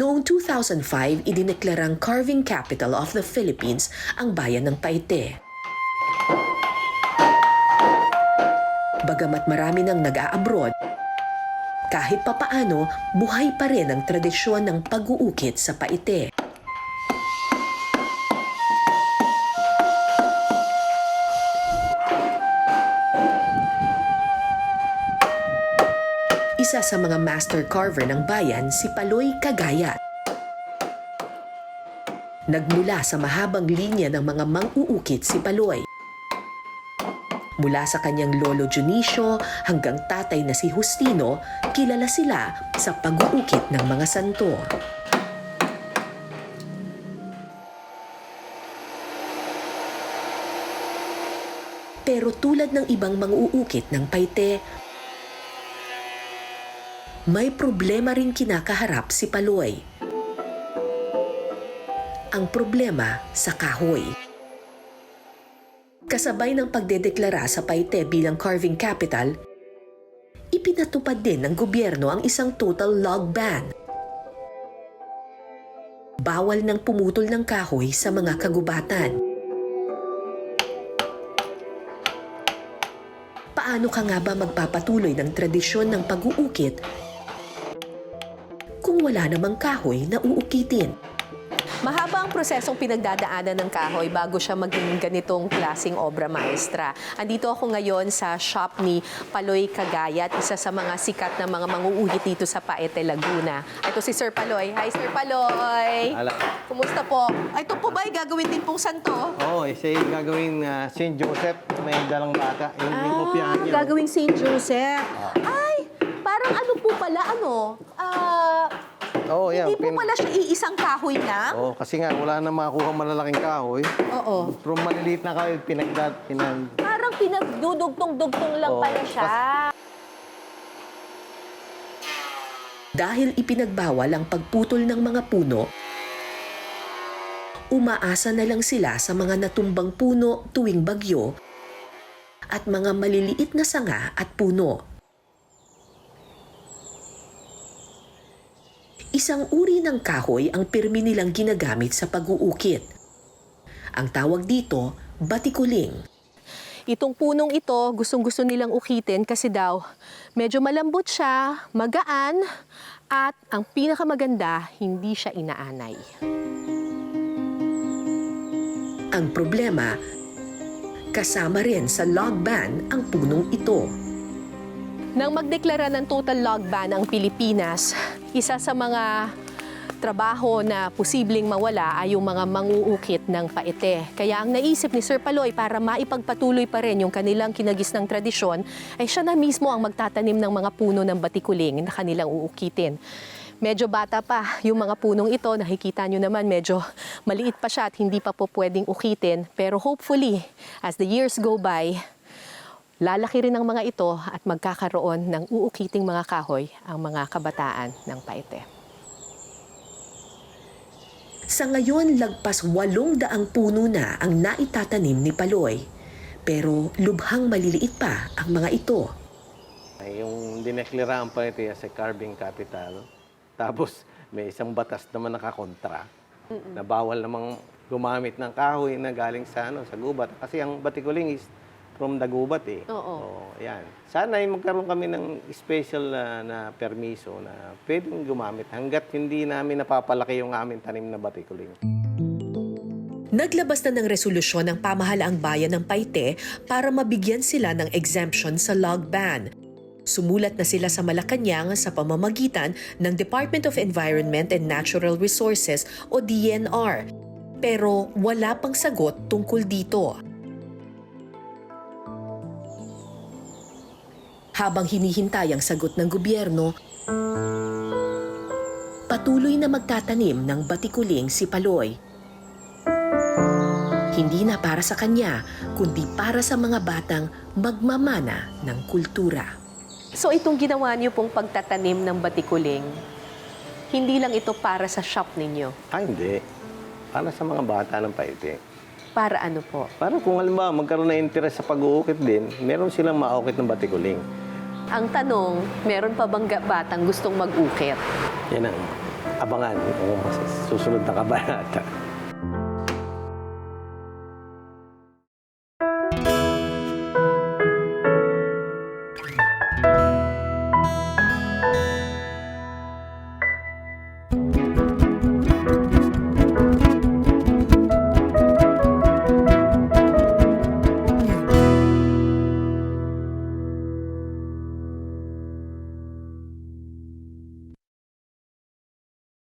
Noong 2005, idineklarang carving capital of the Philippines ang bayan ng Paite. Bagamat marami nang nag-a-abroad, kahit papaano, buhay pa rin ang tradisyon ng pag-uukit sa Paite. Isa sa mga master carver ng bayan si Paloy Cagayat. Nagmula sa mahabang linya ng mga mang-uukit si Paloy. Mula sa kanyang lolo Junicio hanggang tatay na si Justino, kilala sila sa pag-uukit ng mga santo. Pero tulad ng ibang mang-uukit ng Paite, may problema rin kinakaharap si Paloy. Ang problema sa kahoy. Kasabay ng pagdedeklara sa Paite bilang carving capital, ipinatupad din ng gobyerno ang isang total log ban. Bawal ng pumutol ng kahoy sa mga kagubatan. Paano ka nga ba magpapatuloy ng tradisyon ng pag-uukit kung wala namang kahoy na uukitin? Mahaba ang prosesong pinagdadaanan ng kahoy bago siya maging ganitong klasing obra maestra. Andito ako ngayon sa shop ni Paloy Cagayat, isa sa mga sikat na mga manguuhit dito sa Paete, Laguna. Ito si Sir Paloy. Hi, Sir Paloy! Ala. Kumusta po? Ay, ito po ba ay gagawin din pong santo? Oo, oh, isa yung gagawin uh, St. Joseph, may dalang bata. Yung ah, kopyahan niya. gagawing St. Joseph. Ay, parang ano po pala, ano? Ah, Oo, yan. hindi po pin- pala siya iisang kahoy na? Oo, kasi nga wala na makakuha malalaking kahoy. Oo. From maliliit na kahoy, pinagdad, pinag... Parang pinagdudugtong-dugtong lang Oo. pala siya. Dahil ipinagbawal ang pagputol ng mga puno, umaasa na lang sila sa mga natumbang puno tuwing bagyo at mga maliliit na sanga at puno. Isang uri ng kahoy ang pirmi nilang ginagamit sa pag-uukit. Ang tawag dito, batikuling. Itong punong ito, gustong-gusto nilang ukitin kasi daw medyo malambot siya, magaan, at ang pinakamaganda, hindi siya inaanay. Ang problema, kasama rin sa log ban ang punong ito. Nang magdeklara ng total log ban ang Pilipinas, isa sa mga trabaho na posibleng mawala ay yung mga manguukit ng paete. Kaya ang naisip ni Sir Paloy para maipagpatuloy pa rin yung kanilang kinagisnang tradisyon ay siya na mismo ang magtatanim ng mga puno ng batikuling na kanilang uukitin. Medyo bata pa yung mga punong ito, nakikita nyo naman medyo maliit pa siya at hindi pa po pwedeng ukitin. Pero hopefully, as the years go by, lalaki rin ang mga ito at magkakaroon ng uukiting mga kahoy ang mga kabataan ng Paete. Sa ngayon, lagpas walong daang puno na ang naitatanim ni Paloy. Pero lubhang maliliit pa ang mga ito. Yung dineklaraan pa ito sa carving capital. Tapos may isang batas naman nakakontra na bawal namang gumamit ng kahoy na galing sa ano sa gubat kasi ang batikuling is from the gubat eh. Oo. yan. Sana ay magkaroon kami ng special na, na permiso na pwedeng gumamit hanggat hindi namin napapalaki yung aming tanim na batikuling. Naglabas na ng resolusyon ng pamahalaang bayan ng Paite para mabigyan sila ng exemption sa log ban. Sumulat na sila sa Malacanang sa pamamagitan ng Department of Environment and Natural Resources o DNR. Pero wala pang sagot tungkol dito. Habang hinihintay ang sagot ng gobyerno, patuloy na magtatanim ng batikuling si Paloy. Hindi na para sa kanya, kundi para sa mga batang magmamana ng kultura. So itong ginawa niyo pong pagtatanim ng batikuling, hindi lang ito para sa shop ninyo. Ah, hindi. Para sa mga bata ng paite. Para ano po? Para kung halimbawa magkaroon na interest sa pag-uukit din, meron silang maukit ng batikuling. Ang tanong, meron pa bang batang gustong mag-ukit? Yan ang abangan kung susunod na kabanata.